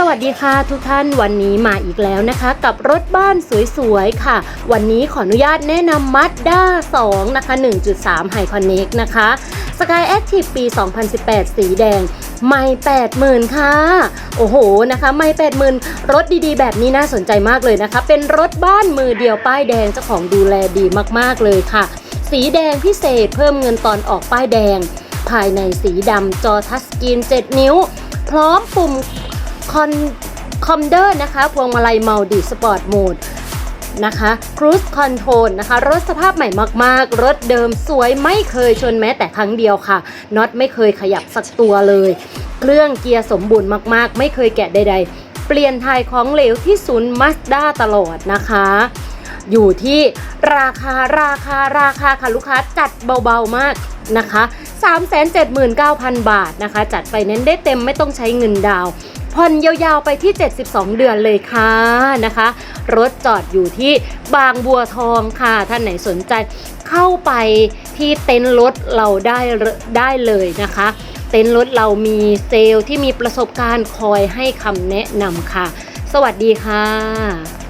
สวัสดีค่ะทุกท่านวันนี้มาอีกแล้วนะคะ กับรถบ้านสวยๆค่ะ วันนี้ขออนุญาตแนะนำ Mazda 2 นะคะ 1.3 High Connect นะคะ Sky Active ปี 2018 สีแดง ไม่80,000 ค่ะ โอ้โหนะคะ ไม่80,000 รถดีๆ แบบนี้น่าสนใจมากเลยนะคะ เป็นรถบ้านมือเดียวป้ายแดงเจ้าของดูแลดีมากๆเลยค่ะ สีแดงพิเศษเพิ่มเงินตอนออกป้ายแดง ภายในสีดำจอทัชสกรีน 7 นิ้ว พร้อมปุ่ม คอนคอมเดอร์นะคะ พวงมาลัยมัลดิสปอร์ตโหมดนะคะครู i คอนโทรลนะคะ รถสภาพใหม่มากๆ รถเดิมสวยไม่เคยชนแม้แต่ครั้งเดียวค่ะน็อตไม่เคยขยับสักตัวเลย เครื่องเกียร์สมบูรณ์มากๆ ไม่เคยแกะใด ๆ เปลี่ยนถ่ายของเหลวที่ศูนย์มาสด้าตลอดนะคะ อยู่ที่ราคาราคาราคาค่ะลูกค้าจัดเบาๆมากนะคะ 379,000 บาทนะคะ จัดไฟแนนซ์ได้เต็มไม่ต้องใช้เงินดาว ผ่อนยาวๆไปที่ 72 เดือนเลยค่ะนะคะ รถจอดอยู่ที่บางบัวทองค่ะ ท่านไหนสนใจเข้าไปที่เต็นท์รถเราได้ได้เลยนะคะ เต็นท์รถเรามีเซลล์ที่มีประสบการณ์คอยให้คำแนะนำค่ะ สวัสดีค่ะ